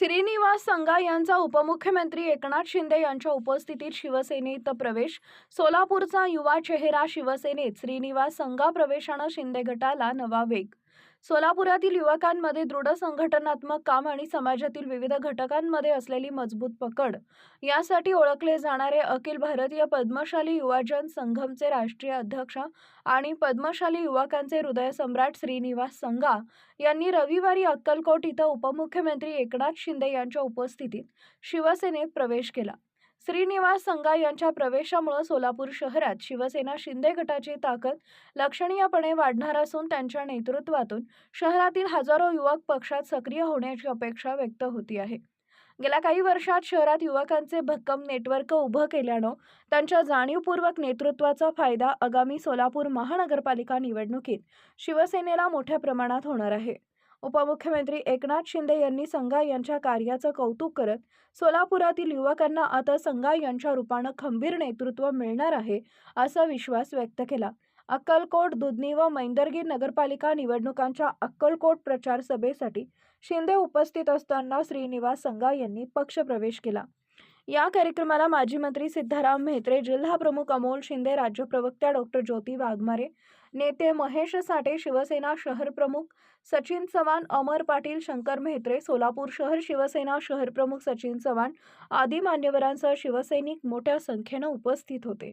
श्रीनिवास संगा यांचा उपमुख्यमंत्री एकनाथ शिंदे यांच्या उपस्थितीत शिवसेनेत प्रवेश. सोलापूरचा युवा चेहरा शिवसेनेत. श्रीनिवास संगा प्रवेशानं शिंदे गटाला नवा वेग सोलापुरातील युवकांमध्ये दृढ संघटनात्मक काम आणि समाजातील विविध घटकांमध्ये असलेली मजबूत पकड. यासाठी ओळखले जाणारे अखिल भारतीय पद्मशाली युवाजन संघमचे राष्ट्रीय अध्यक्ष आणि पद्मशाली युवकांचे हृदय सम्राट श्रीनिवास संगा यांनी रविवारी अक्कलकोट इथं उपमुख्यमंत्री एकनाथ शिंदे यांच्या उपस्थितीत शिवसेनेत प्रवेश केला. श्रीनिवास संगा यांच्या प्रवेशामुळे सोलापूर शहरात शिवसेना शिंदे गटाची ताकद लक्षणीयपणे वाढणार असून त्यांच्या नेतृत्वातून शहरातील हजारो युवक पक्षात सक्रिय होण्याची अपेक्षा व्यक्त होती आहे. गेल्या काही वर्षात शहरात युवकांचे भक्कम नेटवर्क उभं केल्यानं त्यांच्या जाणीवपूर्वक नेतृत्वाचा फायदा आगामी सोलापूर महानगरपालिका निवडणुकीत शिवसेनेला मोठ्या प्रमाणात होणार आहे. उपमुख्यमंत्री एकनाथ शिंदे यांनी संघा यांच्या कार्याचं कौतुक करत सोलापुरातील युवकांना आता संघा यांच्या रूपानं खंबीर नेतृत्व मिळणार आहे असा विश्वास व्यक्त केला. अक्कलकोट दुधनी व मैंदर्गी नगरपालिका निवडणुकांच्या अक्कलकोट प्रचार सभेसाठी शिंदे उपस्थित असताना श्रीनिवास संघा यांनी पक्षप्रवेश केला. या कार्यक्रमाला माजी मंत्री सिद्धाराम म्हेत्रे जिल्हा प्रमुख अमोल शिंदे राज्य प्रवक्त्या डॉक्टर ज्योती वाघमारे नेते महेश साठे शिवसेना शहर प्रमुख सचिन चव्हाण अमर पाटील शंकर म्हेत्रे सोलापूर शहर शिवसेना शहर प्रमुख सचिन चव्हाण आदी मान्यवरांसह शिवसैनिक मोठ्या संख्येनं उपस्थित होते.